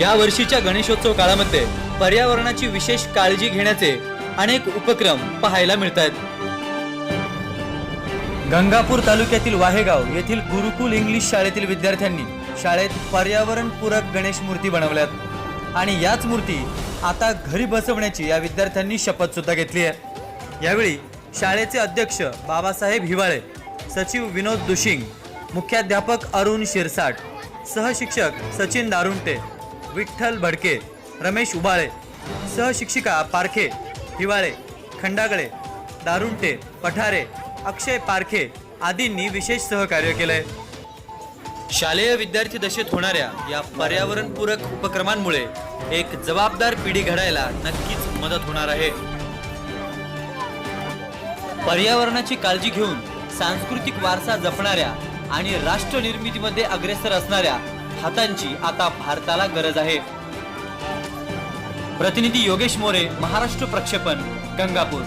या वर्षीच्या गणेशोत्सव काळामध्ये पर्यावरणाची विशेष काळजी घेण्याचे अनेक उपक्रम पाहायला मिळत आहेत गंगापूर तालुक्यातील वाहेगाव येथील गुरुकुल इंग्लिश शाळेतील विद्यार्थ्यांनी शाळेत पर्यावरणपूरक गणेश मूर्ती बनवल्यात. आणि याच मूर्ती आता घरी बसवण्याची या विद्यार्थ्यांनी शपथ सुद्धा घेतली आहे. यावेळी शाळेचे अध्यक्ष बाबासाहेब हिवाळे सचिव विनोद दुशिंग मुख्याध्यापक अरुण शिरसाट सहशिक्षक सचिन दारुंटे विठ्ठल भडके रमेश उबाळे सहशिक्षिका पारखे हिवाळे खंडागळे दारुंटे पठारे अक्षय पारखे आदींनी विशेष सहकार्य केलंय. शालेय विद्यार्थी दशेत होणाऱ्या या पर्यावरणपूरक उपक्रमांमुळे एक जबाबदार पिढी घडायला नक्कीच मदत होणार आहे. पर्यावरणाची काळजी घेऊन सांस्कृतिक वारसा जपणाऱ्या आणि राष्ट्र निर्मितीमध्ये अग्रेसर असणाऱ्या हातांची आता भारताला गरज आहे. प्रतिनिधी योगेश मोरे महाराष्ट्र प्रक्षेपण गंगापूर.